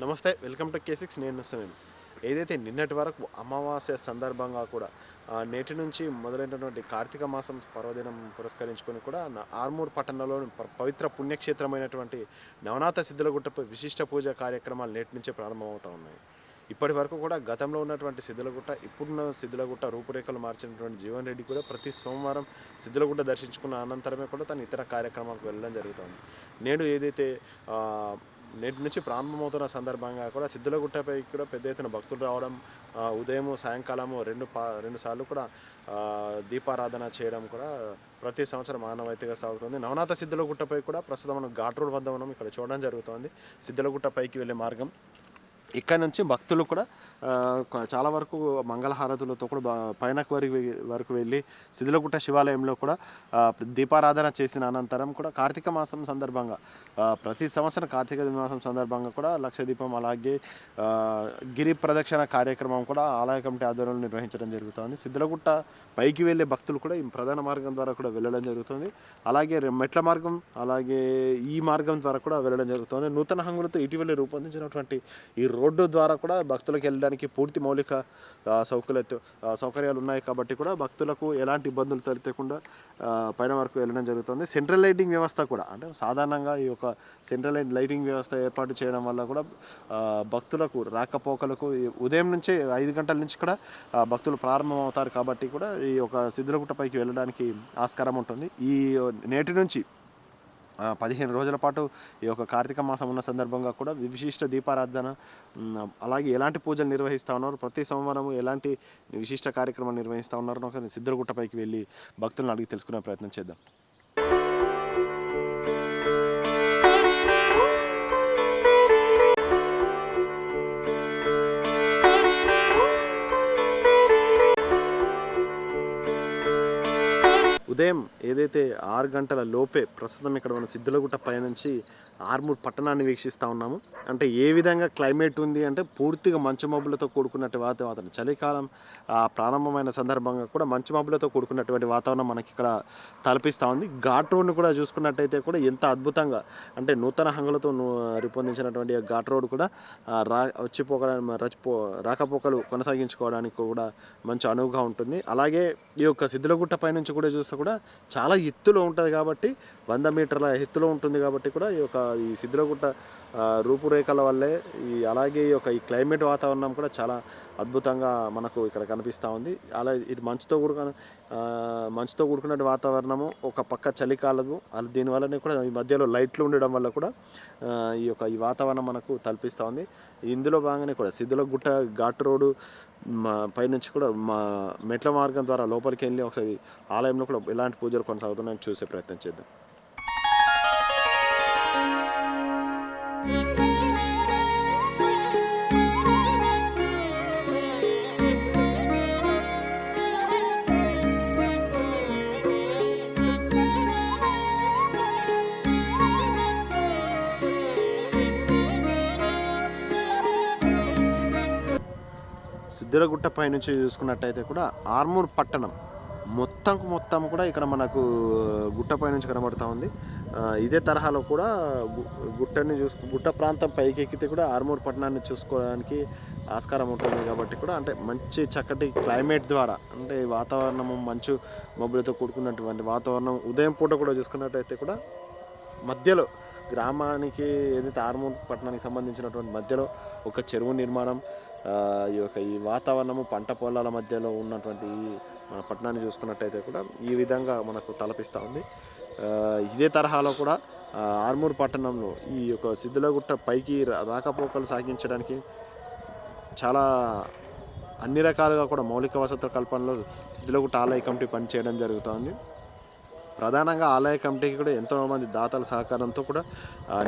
నమస్తే welcome to K six నేను సునీల్ ఏదైతే నిన్నటి వరకు అమావాస్య సందర్భంగా కూడా నేటి నుంచి మొదలైనటువంటి కార్తీక మాసం పర్వదినం పురస్కరించుకొని కూడా నా ఆర్మూర్ పట్టణంలోని పవిత్ర పుణ్యక్షేత్రమైనటువంటి నవనాథ సిద్ధులగుట్టపై విశిష్ట పూజ కార్యక్రమాలు నేటి నుంచే ప్రారంభమవుతా ఉన్నాయి. ఇప్పటి వరకు కూడా గతంలో ఉన్నటువంటి సిద్ధులగుట్ట ఇప్పుడున్న సిద్ధులగుట్ట రూపురేఖలు మార్చినటువంటి జీవన్ రెడ్డి కూడా ప్రతి సోమవారం సిద్ధులగుట్ట దర్శించుకున్న అనంతరమే కూడా తను ఇతర కార్యక్రమాలకు వెళ్ళడం జరుగుతుంది. నేడు ఏదైతే నేటి నుంచి ప్రారంభమవుతున్న సందర్భంగా కూడా సిద్ధులగుట్టపై కూడా పెద్ద ఎత్తున భక్తులు రావడం ఉదయం ఉదయము సాయంకాలము రెండు పా రెండు సార్లు కూడా దీపారాధన చేయడం కూడా ప్రతి సంవత్సరం ఆనవాయితీగా సాగుతుంది. నవనాథ సిద్ధులగుట్టపై కూడా ప్రస్తుతం మనం ఘాట్ రోడ్ వద్ద మనం ఇక్కడ చూడడం జరుగుతుంది. సిద్ధులగుట్ట పైకి వెళ్ళే మార్గం. ఇక్కడ నుంచి భక్తులు కూడా చాలా వరకు మంగళహారతులతో కూడా పైనకు వరకు వరకు వెళ్ళి శిథిలగుట్ట శివాలయంలో కూడా దీపారాధన చేసిన అనంతరం కూడా కార్తీక మాసం సందర్భంగా ప్రతి సంవత్సరం కార్తీక మాసం సందర్భంగా కూడా లక్ష దీపం అలాగే గిరి ప్రదక్షిణ కార్యక్రమం కూడా ఆలయ కమిటీ ఆధ్వర్యంలో నిర్వహించడం జరుగుతుంది. సిద్ధులగుట్ట పైకి వెళ్ళే భక్తులు కూడా ఈ ప్రధాన మార్గం ద్వారా కూడా వెళ్ళడం జరుగుతుంది. అలాగే మెట్ల మార్గం అలాగే ఈ మార్గం ద్వారా కూడా వెళ్ళడం జరుగుతుంది. నూతన హంగులతో ఇటీవల రూపొందించినటువంటి ఈ రోడ్డు ద్వారా కూడా భక్తులకు వెళ్ళడానికి పూర్తి మౌలిక సౌకర్యాలు సౌకర్యాలు ఉన్నాయి కాబట్టి కూడా భక్తులకు ఎలాంటి ఇబ్బందులు తలెత్తకుండా పైన వరకు వెళ్ళడం జరుగుతుంది. సెంట్రల్ లైటింగ్ వ్యవస్థ కూడా అంటే సాధారణంగా ఈ యొక్క సెంట్రల్ లైటింగ్ వ్యవస్థ ఏర్పాటు చేయడం వల్ల కూడా భక్తులకు రాకపోకలకు ఉదయం నుంచే ఐదు గంటల నుంచి కూడా భక్తులు ప్రారంభం అవుతారు కాబట్టి కూడా ఈ యొక్క సిద్ధులగుట్టపైకి వెళ్ళడానికి ఆస్కారం ఉంటుంది. ఈ నేటి నుంచి పదిహేను రోజుల పాటు ఈ యొక్క కార్తీక మాసం ఉన్న సందర్భంగా కూడా విశిష్ట దీపారాధన అలాగే ఎలాంటి పూజలు నిర్వహిస్తూ ఉన్నారు ప్రతి సోమవారం ఎలాంటి విశిష్ట కార్యక్రమాలు నిర్వహిస్తూ ఉన్నారో ఒక సిద్ధులగుట్టపైకి వెళ్ళి భక్తులను అడిగి తెలుసుకునే ప్రయత్నం చేద్దాం. ఉదయం ఏదైతే ఆరు గంటల లోపే ప్రస్తుతం ఇక్కడ మన సిద్ధులగుట్ట పయనించి ఆర్మూర్ పట్టణాన్ని వీక్షిస్తూ ఉన్నాము. అంటే ఏ విధంగా క్లైమేట్ ఉంది అంటే పూర్తిగా మంచు మబ్బులతో కూడుకున్నట్టు వాతావరణం చలికాలం ప్రారంభమైన సందర్భంగా కూడా మంచు మబ్బులతో కూడుకున్నటువంటి వాతావరణం మనకి ఇక్కడ తలపిస్తూ ఉంది. ఘాట్ రోడ్ను కూడా చూసుకున్నట్టయితే కూడా ఎంత అద్భుతంగా అంటే నూతన హంగులతో రూపొందించినటువంటి ఘాట్ రోడ్ కూడా రా వచ్చిపోకడానికి రచిపో రాకపోకలు కొనసాగించుకోవడానికి కూడా మంచి అనువుగా ఉంటుంది. అలాగే ఈ యొక్క సిద్ధులగుట్ట పైనుంచి కూడా చూస్తే కూడా చాలా ఎత్తులో ఉంటుంది కాబట్టి వంద మీటర్ల ఎత్తులో ఉంటుంది కాబట్టి కూడా ఈ యొక్క ఈ సిద్ధులగుట్ట రూపురేఖల వల్లే ఈ అలాగే ఈ యొక్క ఈ క్లైమేట్ వాతావరణం కూడా చాలా అద్భుతంగా మనకు ఇక్కడ కనిపిస్తూ ఉంది. అలా ఇటు మంచుతో కూడుకున్న మంచుతో కూడుకున్న వాతావరణము ఒక పక్క చలికాలము అది దీనివల్లనే కూడా ఈ మధ్యలో లైట్లు ఉండడం వల్ల కూడా ఈ యొక్క ఈ వాతావరణం మనకు తలపిస్తూ ఉంది. ఇందులో భాగంగానే కూడా సిద్ధులగుట్ట ఘాట్ రోడ్డు మా పైనుంచి కూడా మా మెట్ల మార్గం ద్వారా లోపలికి వెళ్ళి ఒకసారి ఆలయంలో కూడా ఎలాంటి పూజలు కొనసాగుతున్నాయని చూసే ప్రయత్నం చేద్దాం. సిద్ధిరగుట్ట పైనుంచి చూసుకున్నట్టయితే కూడా ఆర్మూర్ పట్టణం మొత్తంకు మొత్తం కూడా ఇక్కడ మనకు గుట్ట పైనుంచి కనబడుతూ ఉంది. ఇదే తరహాలో కూడా గుట్టని చూసుకు గుట్ట ప్రాంతం పైకి ఎక్కితే కూడా ఆర్మూర్ పట్టణాన్ని చూసుకోవడానికి ఆస్కారం ఉంటుంది కాబట్టి కూడా అంటే మంచి చక్కటి క్లైమేట్ ద్వారా అంటే వాతావరణము మంచు మబ్బులతో కూడుకున్నటువంటి వాతావరణం ఉదయం పూట కూడా చూసుకున్నట్టయితే కూడా మధ్యలో గ్రామానికి ఏదైతే ఆర్మూర్ పట్టణానికి సంబంధించినటువంటి మధ్యలో ఒక చెరువు నిర్మాణం ఈ యొక్క ఈ వాతావరణము పంట పొలాల మధ్యలో ఉన్నటువంటి మన పట్టణాన్ని చూసుకున్నట్టయితే కూడా ఈ విధంగా మనకు తలపిస్తూ ఉంది. ఇదే తరహాలో కూడా ఆర్మూర్ పట్టణంలో ఈ యొక్క సిద్ధులగుట్ట పైకి రాకపోకలు సాగించడానికి చాలా అన్ని రకాలుగా కూడా మౌలిక వసతుల కల్పనలో సిద్ధులగుట్ట ఆలయ కమిటీ పనిచేయడం జరుగుతోంది. ప్రధానంగా ఆలయ కమిటీకి కూడా ఎంతో మంది దాతల సహకారంతో కూడా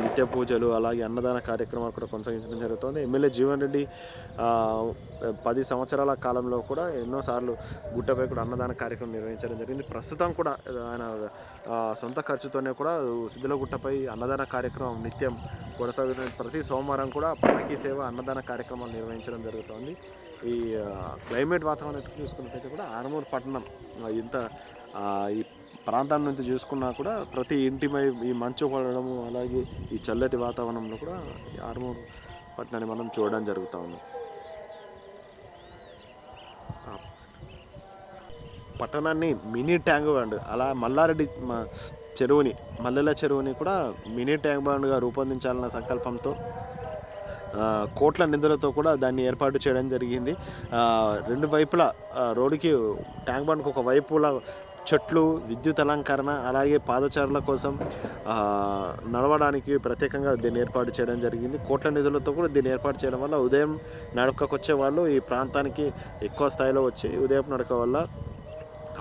నిత్య పూజలు అలాగే అన్నదాన కార్యక్రమాలు కూడా కొనసాగించడం జరుగుతుంది. ఎమ్మెల్యే జీవన్ రెడ్డి పది సంవత్సరాల కాలంలో కూడా ఎన్నోసార్లు గుట్టపై కూడా అన్నదాన కార్యక్రమం నిర్వహించడం జరిగింది. ప్రస్తుతం కూడా ఆయన సొంత ఖర్చుతోనే కూడా సిద్ధుల గుట్టపై అన్నదాన కార్యక్రమం నిత్యం కొనసాగుతుంది ప్రతి సోమవారం కూడా పల్లకీ సేవ అన్నదాన కార్యక్రమాలు నిర్వహించడం జరుగుతోంది. ఈ క్లైమేట్ వాతావరణం చూసుకున్నట్టయితే కూడా ఆనమూరు పట్టణం ఇంత ఈ ప్రాంతం నుంచి చూసుకున్నా కూడా ప్రతి ఇంటిపై ఈ మంచు పడడము అలాగే ఈ చల్లటి వాతావరణంలో కూడా ఈ ఆర్మూర్ పట్టణాన్ని మనం చూడడం జరుగుతూ ఉంది. పట్టణాన్ని మినీ ట్యాంక్ బండ్ అలా మల్లారెడ్డి మ- చెరువుని మల్లెల చెరువుని కూడా మినీ ట్యాంక్ బండ్గా రూపొందించాలన్న సంకల్పంతో కోట్ల నిధులతో కూడా దాన్ని ఏర్పాటు చేయడం జరిగింది. రెండు వైపులా రోడ్డుకి ట్యాంక్ బండ్కి ఒక వైపులా చెట్లు విద్యుత్ అలంకరణ అలాగే పాదచారుల కోసం నడవడానికి ప్రత్యేకంగా దీన్ని ఏర్పాటు చేయడం జరిగింది. కోట్ల నిధులతో కూడా దీన్ని ఏర్పాటు చేయడం వల్ల ఉదయం నడకకు వాళ్ళు ఈ ప్రాంతానికి ఎక్కువ స్థాయిలో వచ్చి ఉదయం నడక వల్ల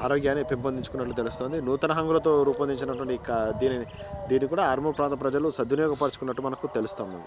ఆరోగ్యాన్ని పెంపొందించుకున్నట్లు తెలుస్తుంది. నూతన హంగులతో రూపొందించినటువంటి దీనిని దీని దీన్ని కూడా ఆర్మూర్ ప్రాంత ప్రజలు సద్వినియోగపరచుకున్నట్టు మనకు తెలుస్తుంది.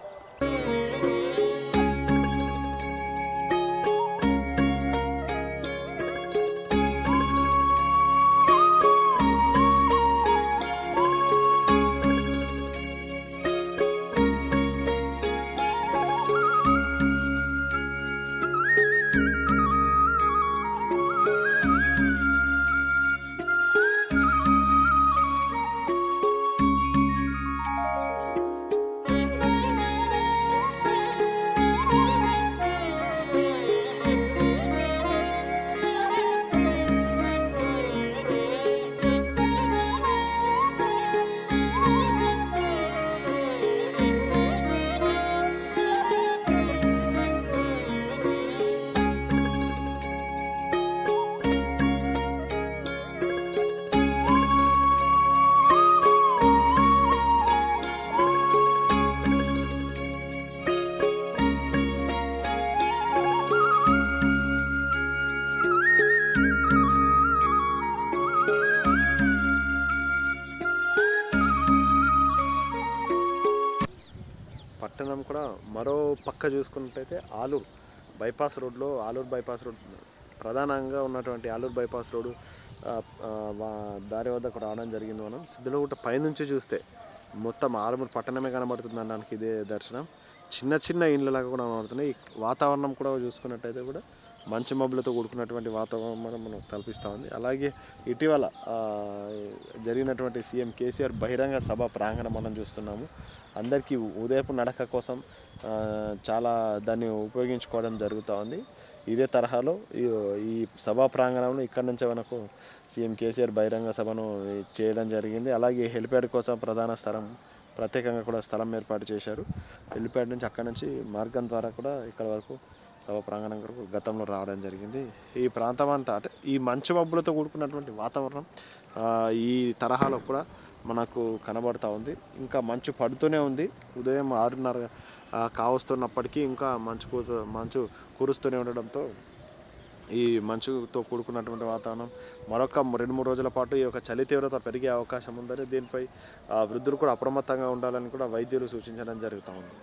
చూసుకున్నట్టయితే ఆలూరు బైపాస్ రోడ్లో ఆలూరు బైపాస్ రోడ్ ప్రధానంగా ఉన్నటువంటి ఆలూరు బైపాస్ రోడ్డు దారి వద్దకు రావడం జరిగింది మనం. సిద్ధులగుట్ట పైనుంచి చూస్తే మొత్తం ఆలమూరు పట్టణమే కనబడుతుంది అనడానికి ఇదే దర్శనం. చిన్న చిన్న ఇండ్లలాగా కూడా కనబడుతున్నాయి. వాతావరణం కూడా చూసుకున్నట్టయితే కూడా మంచు మబ్బులతో కూడుకున్నటువంటి వాతావరణం మనకు కల్పిస్తూ ఉంది. అలాగే ఇటీవల జరిగినటువంటి సీఎం కేసీఆర్ బహిరంగ సభ ప్రాంగణం మనం చూస్తున్నాము. అందరికీ ఉదయపు నడక కోసం చాలా దాన్ని ఉపయోగించుకోవడం జరుగుతూ ఉంది. ఇదే తరహాలో ఈ ఈ సభా ప్రాంగణంలో ఇక్కడ నుంచే మనకు సీఎం కేసీఆర్ బహిరంగ సభను చేయడం జరిగింది. అలాగే హెలిప్యాడ్ కోసం ప్రధాన స్థలం ప్రత్యేకంగా కూడా స్థలం ఏర్పాటు చేశారు. హెలిప్యాడ్ నుంచి అక్కడ నుంచి మార్గం ద్వారా కూడా ఇక్కడ వరకు సభ ప్రాంగణం కొరకు గతంలో రావడం జరిగింది. ఈ ప్రాంతం అంతా అంటే ఈ మంచు మబ్బులతో కూడుకున్నటువంటి వాతావరణం ఈ తరహాలో కూడా మనకు కనబడుతూ ఉంది. ఇంకా మంచు పడుతూనే ఉంది. ఉదయం ఆరున్నర కావస్తున్నప్పటికీ ఇంకా మంచు కూతూ మంచు కురుస్తూనే ఉండడంతో ఈ మంచుతో కూడుకున్నటువంటి వాతావరణం మరొక రెండు మూడు రోజుల పాటు ఈ యొక్క చలి తీవ్రత పెరిగే అవకాశం ఉందని దీనిపై ఆ, వృద్ధులు కూడా అప్రమత్తంగా ఉండాలని కూడా వైద్యులు సూచించడం జరుగుతూ ఉంది.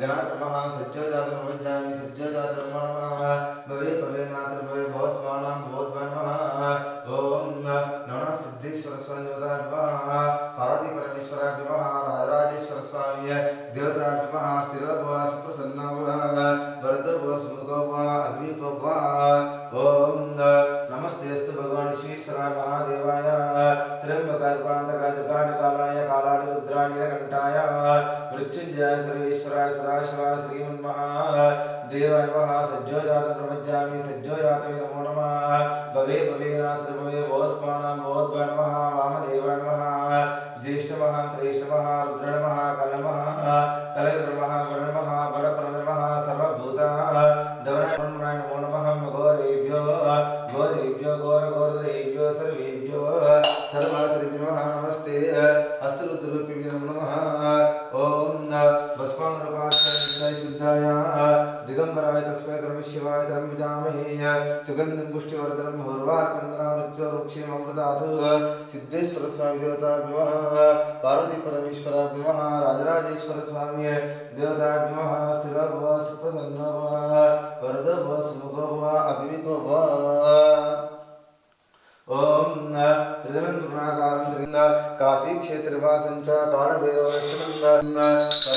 गणातमः सज्जोजातमवज्जामि सज्जोजातमः भवे भवेनाथ भवे भवस्माणां भवद्वन्मः ॐ नमः। सिद्धेश्वरस्वामिवदाभिमः पार्वतीपरमेश्वराभिमः राजराजेश्वरस्वामी देवताभिमः स्थिरोभव सुप्रसन्नभव वरदभव सुमुखो नमः। ॐ भस्मानुरूपाक्षाय शुद्धाय। दिगम्बराय तस्मै कर्मशिवाय धर्मजामहे। सुगन्धिं पुष्टिवर्धनं भूर्वार्कन्दनामृत्योरुक्षेममृतात् सिद्धेश्वरस्वामिदेवताभ्यो। पार्वतीपरमेश्वराभ्यो। राजराजेश्वरस्वामी देवताभ्यो। शिवभव सुप्रसन्नो। भव वरदो भव सुमुखो भव अभिमिको भव ఓం త్రిదలం తృణాకారం త్రింద కాశీ క్షేత్రవాసం చ కాళభైరవక్షణం माता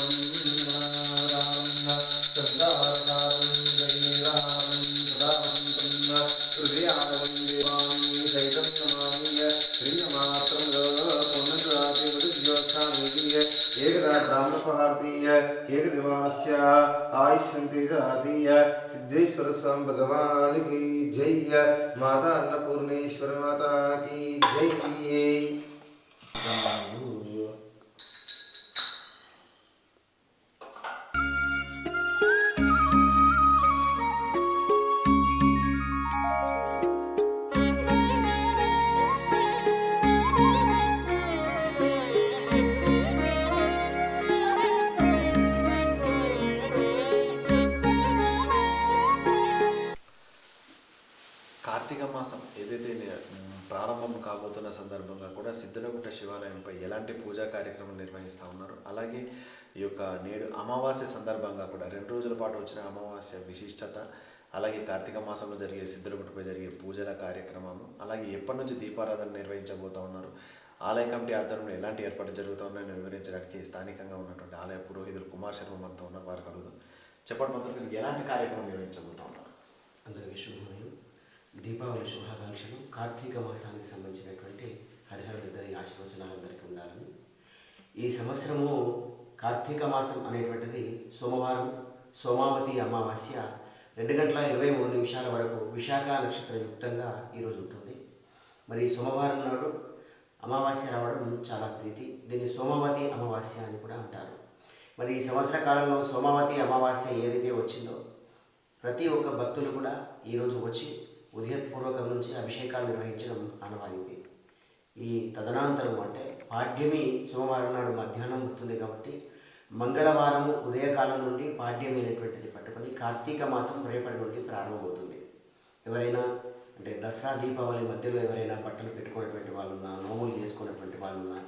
आयुष्यन्ति रातीय सिद्धेश्वर स्वामी भगवान की जय। माता अन्नपूर्णेश्वर माता की जय। సందర్భంగా కూడా సిద్ధలగుట్ట శివాలయంపై ఎలాంటి పూజా కార్యక్రమం నిర్వహిస్తూ ఉన్నారు? అలాగే ఈ యొక్క నేడు అమావాస్య సందర్భంగా కూడా రెండు రోజుల పాటు వచ్చిన అమావాస్య విశిష్టత అలాగే కార్తీక మాసంలో జరిగే సిద్ధలగుట్టపై జరిగే పూజల కార్యక్రమము అలాగే ఎప్పటి నుంచి దీపారాధన నిర్వహించబోతా ఉన్నారు? ఆలయ కమిటీ ఆధ్వర్యంలో ఎలాంటి ఏర్పాటు జరుగుతున్నాయని వివరించడానికి స్థానికంగా ఉన్నటువంటి ఆలయ పురోహితులు కుమార్ శర్మ మనతో ఉన్న వారికి అడుగుదాం. చెప్పండి మంత్రులు ఎలాంటి కార్యక్రమం నిర్వహించబోతా ఉన్నారు? అందరికీ దీపావళి శుభాకాంక్షలు. కార్తీక మాసానికి సంబంధించినటువంటి హరిహరుడిద్దరి ఆశీర్వచనాలు అందరికీ ఉండాలని. ఈ సంవత్సరము కార్తీక మాసం అనేటువంటిది సోమవారం సోమావతి అమావాస్య రెండు గంటల ఇరవై మూడు నిమిషాల వరకు విశాఖ నక్షత్ర యుక్తంగా ఈరోజు ఉంటుంది. మరి సోమవారం నాడు అమావాస్య రావడం చాలా ప్రీతి. దీన్ని సోమవతి అమావాస్య అని కూడా అంటారు. మరి ఈ సంవత్సర కాలంలో సోమవతి అమావాస్య ఏదైతే వచ్చిందో ప్రతి ఒక్క భక్తులు కూడా ఈరోజు వచ్చి ఉదయపూర్వకం నుంచి అభిషేకాలు నిర్వహించడం ఆనవాయింది ఈ తదనంతరం అంటే పాడ్యమి సోమవారం నాడు మధ్యాహ్నం వస్తుంది కాబట్టి మంగళవారము ఉదయకాలం నుండి పాడ్యమి అనేటువంటిది పట్టుకొని కార్తీక మాసం రేపటి నుండి ప్రారంభమవుతుంది. ఎవరైనా అంటే దసరా దీపావళి మధ్యలో ఎవరైనా బట్టలు పెట్టుకున్నటువంటి వాళ్ళు ఉన్నా నోములు చేసుకున్నటువంటి వాళ్ళు ఉన్నా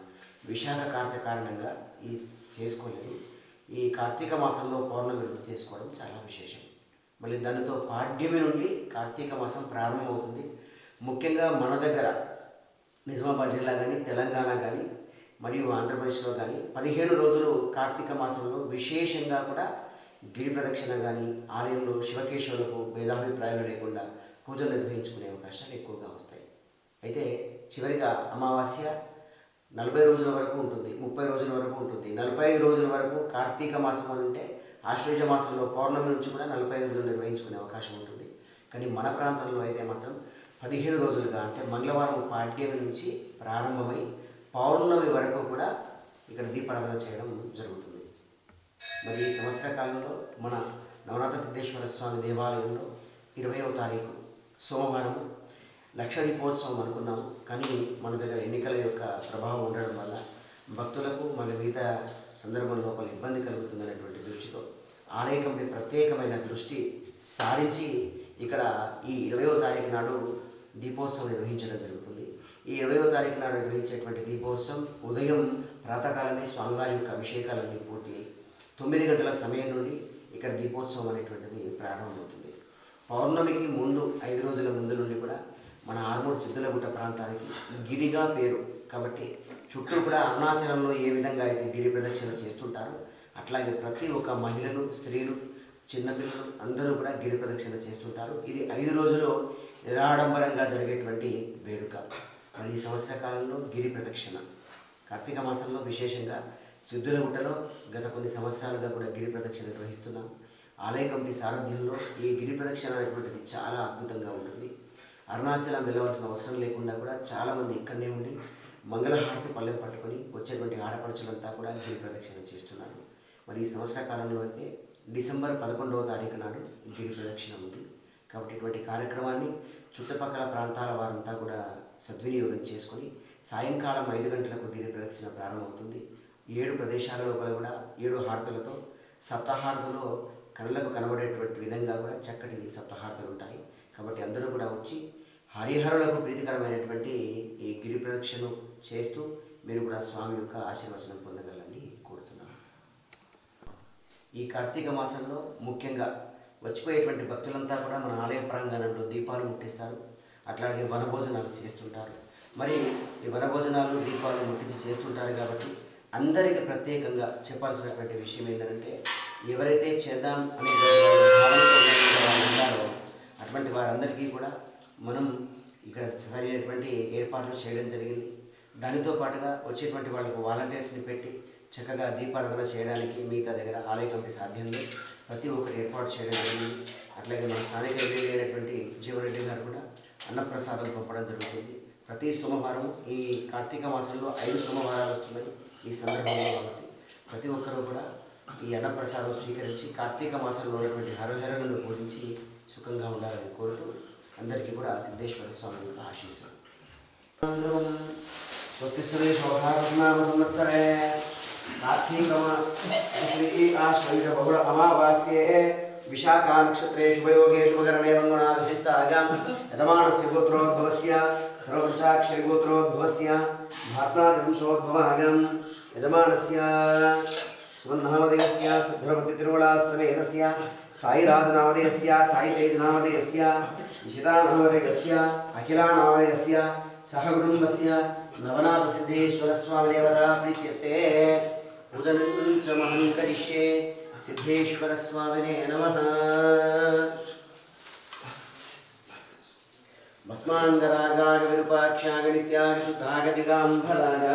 విశాఖ కారణంగా ఈ చేసుకోలేదు ఈ కార్తీక మాసంలో పౌర్ణమి చేసుకోవడం చాలా విశేషం. మళ్ళీ దానితో పాడ్యమి నుండి కార్తీక మాసం ప్రారంభమవుతుంది. ముఖ్యంగా మన దగ్గర నిజామాబాద్ జిల్లా కానీ తెలంగాణ కానీ మరియు ఆంధ్రప్రదేశ్లో కానీ పదిహేను రోజులు కార్తీక మాసంలో విశేషంగా కూడా గిరి ప్రదక్షిణ కానీ ఆలయంలో శివకేశవులకు భేదాభిప్రాయాలు లేకుండా పూజలు నిర్వహించుకునే అవకాశాలు ఎక్కువగా వస్తాయి. అయితే చివరిగా అమావాస్య నలభై రోజుల వరకు ఉంటుంది ముప్పై రోజుల వరకు ఉంటుంది. నలభై ఐదు రోజుల వరకు కార్తీక మాసం అని ఉంటే ఆశ్వయుజ మాసంలో పౌర్ణమి నుంచి కూడా నలభై ఐదు రోజులు నిర్వహించుకునే అవకాశం ఉంటుంది. కానీ మన ప్రాంతంలో అయితే మాత్రం పదిహేను రోజులుగా అంటే మంగళవారం పాడ్యమి నుంచి ప్రారంభమై పౌర్ణమి వరకు కూడా ఇక్కడ దీపారాధన చేయడం జరుగుతుంది. మరి ఈ సంవత్సర కాలంలో మన నవనాథ సిద్ధేశ్వర స్వామి దేవాలయంలో ఇరవయవ తారీఖు సోమవారం లక్ష దీపోత్సవం అనుకున్నాము కానీ మన దగ్గర ఎన్నికల యొక్క ప్రభావం ఉండడం వల్ల భక్తులకు మన మిగతా సందర్భంలో లోపల ఇబ్బంది కలుగుతుందనేటువంటి దృష్టితో ఆలయ ప్రత్యేకమైన దృష్టి సారించి ఇక్కడ ఈ ఇరవయో తారీఖు నాడు దీపోత్సవం నిర్వహించడం జరుగుతుంది. ఈ ఇరవయో తారీఖు నాడు నిర్వహించేటువంటి దీపోత్సవం ఉదయం ప్రాతకాలమే స్వామివారి యొక్క అభిషేకాలన్నీ పూర్తి తొమ్మిది గంటల సమయం నుండి ఇక్కడ దీపోత్సవం అనేటువంటిది ప్రారంభమవుతుంది. పౌర్ణమికి ముందు ఐదు రోజుల ముందు నుండి కూడా మన ఆర్మూర్ సిద్ధులగుట్ట ప్రాంతానికి గిరిగా పేరు కాబట్టి చుట్టూ కూడా అరుణాచలంలో ఏ విధంగా అయితే గిరి ప్రదక్షిణ చేస్తుంటారో అట్లాగే ప్రతి ఒక్క మహిళలు స్త్రీలు చిన్నపిల్లలు అందరూ కూడా గిరి ప్రదక్షిణ చేస్తుంటారు. ఇది ఐదు రోజులు నిరాడంబరంగా జరిగేటువంటి వేడుక. మరి ఈ సంవత్సర కాలంలో గిరి ప్రదక్షిణ. కార్తీక మాసంలో విశేషంగా సిద్ధులగుట్టలో గత కొన్ని సంవత్సరాలుగా కూడా గిరి ప్రదక్షిణ నిర్వహిస్తున్నాం. ఆలయ కమిటీ సారథ్యంలో ఈ గిరి ప్రదక్షిణ అనేటువంటిది చాలా అద్భుతంగా ఉంటుంది. అరుణాచలం వెళ్ళవలసిన అవసరం లేకుండా కూడా చాలామంది ఇక్కడనే ఉండి మంగళహారతి పల్లెం పట్టుకొని వచ్చేటువంటి ఆడపడుచులంతా కూడా గిరి ప్రదక్షిణ చేస్తున్నారు. మరి ఈ సంవత్సర కాలంలో అయితే డిసెంబర్ పదకొండవ తారీఖు నాడు గిరి ప్రదక్షిణ ఉంది. కాబట్టి ఇటువంటి కార్యక్రమాన్ని చుట్టుపక్కల ప్రాంతాల వారంతా కూడా సద్వినియోగం చేసుకొని సాయంకాలం ఐదు గంటలకు గిరి ప్రదక్షిణ ప్రారంభమవుతుంది. ఏడు ప్రదేశాల లోపల కూడా ఏడు హారతులతో సప్తాహారతులో కళ్ళకు కనబడేటువంటి విధంగా కూడా చక్కటి సప్తహారతులు ఉంటాయి. కాబట్టి అందరూ కూడా వచ్చి హరిహరులకు ప్రీతికరమైనటువంటి ఈ గిరి ప్రదక్షిణ చేస్తూ మీరు కూడా స్వామి యొక్క ఆశీర్వచనం పొందండి. ఈ కార్తీక మాసంలో ముఖ్యంగా వచ్చిపోయేటువంటి భక్తులంతా కూడా మన ఆలయ ప్రాంగణంలో దీపాలు ముట్టిస్తారు. అట్లాగే వనభోజనాలు చేస్తుంటారు. మరి ఈ వనభోజనాలు దీపాలు ముట్టించి చేస్తుంటారు కాబట్టి అందరికీ ప్రత్యేకంగా చెప్పాల్సినటువంటి విషయం ఏంటంటే ఎవరైతే చేద్దాం అనే వాళ్ళు ఉన్నారో అటువంటి వారందరికీ కూడా మనం ఇక్కడ సరైనటువంటి ఏర్పాట్లు చేయడం జరిగింది. దానితో పాటుగా వచ్చేటువంటి వాళ్ళకు వాలంటీర్స్ని పెట్టి చక్కగా దీపారాధన చేయడానికి మిగతా దగ్గర ఆలయ కమిటీ సాధ్యంలో ప్రతి ఒక్కటి ఏర్పాటు చేయడం జరిగింది. అట్లాగే మన స్థానిక ఎమ్మెల్యే అయినటువంటి జీవరెడ్డి గారు కూడా అన్నప్రసాదం పంపడం జరుగుతుంది. ప్రతి సోమవారం ఈ కార్తీక మాసంలో ఐదు సోమవారాలు వస్తున్నాయి ఈ సందర్భంలో కాబట్టి. ప్రతి ఒక్కరూ కూడా ఈ అన్నప్రసాదం స్వీకరించి కార్తీక మాసంలో ఉన్నటువంటి హరహరలను పూజించి సుఖంగా ఉండాలని కోరుతూ అందరికీ కూడా సిద్ధేశ్వర స్వామి యొక్క ఆశీస్సులు. స్వస్తి సురేష్ సంవత్సరే. श्री आश्रय अमावास्ये विशाखा नक्षत्रेषु उपयोगेषु उपकरणे मङ्गुणा विशिष्टायां रमाणस्य गोत्रोद्भवस्य सर्वपञ्चाक्षरिगोत्रोद्भवस्य महात्मादिवंशोद्भवायां यजमानस्य सुमन्नामदेयस्य सुब्रह्मण्यतिरुवलाश्रमेधस्य साईराजनामदेयस्य साईतेजनामदेयस्य निशितानामदेयस्य अखिलानामदेयस्य ನವನಾಭ ಸಿದ್ದೇಶ್ವರ ಸ್ವಾಮಿ ದೇವರ ಪ್ರೀತ್ಯರ್ಥೆ ಉದನಂಚ ಮಹಂ ಕರಿಷ್ಯೆ ಸಿದ್ದೇಶ್ವರ ಸ್ವಾಮಿನೇ ನಮಃ ಭಸ್ಮಾಂಗರಾಗಾಗ ವಿರೂಪಾಕ್ಷಾಗ ನಿತ್ಯಾಗ ಶುದ್ಧಾಗ ದಿಗಾಂಬರಾಗ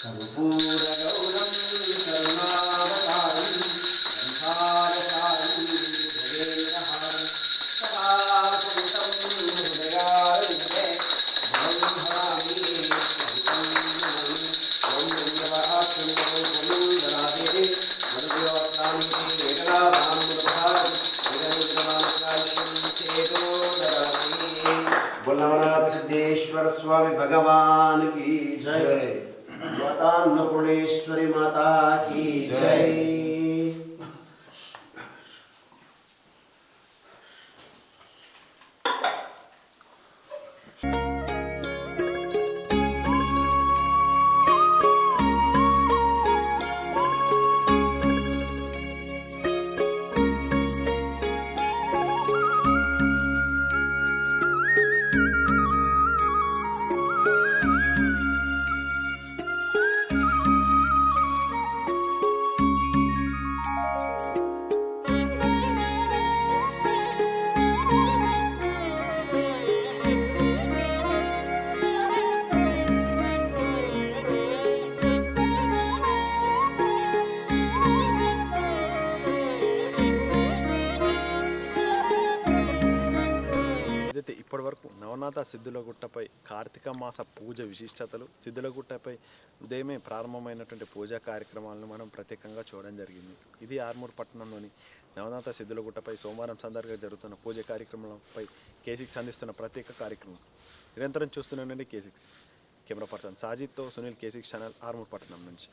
ಕರ್ಪೂರ कुलेश्वर स्वामी भगवान की जय। माता अन्नपूर्णेश्वरी माता की जय। నవనాథ సిద్ధులగుట్టపై కార్తీక మాస పూజ విశిష్టతలు. సిద్ధులగుట్టపై ఉదయమే ప్రారంభమైనటువంటి పూజా కార్యక్రమాలను మనం ప్రత్యేకంగా చూడడం జరిగింది. ఇది ఆర్మూర్ పట్టణంలోని నవనాథ సిద్ధులగుట్టపై సోమవారం సందర్భంగా జరుగుతున్న పూజ కార్యక్రమాలపై కేసిక్స్ అందిస్తున్న ప్రత్యేక కార్యక్రమం. నిరంతరం చూస్తున్నానండి K six camera person సాజిద్తో Sunil K six channel Armoor పట్టణం నుంచి.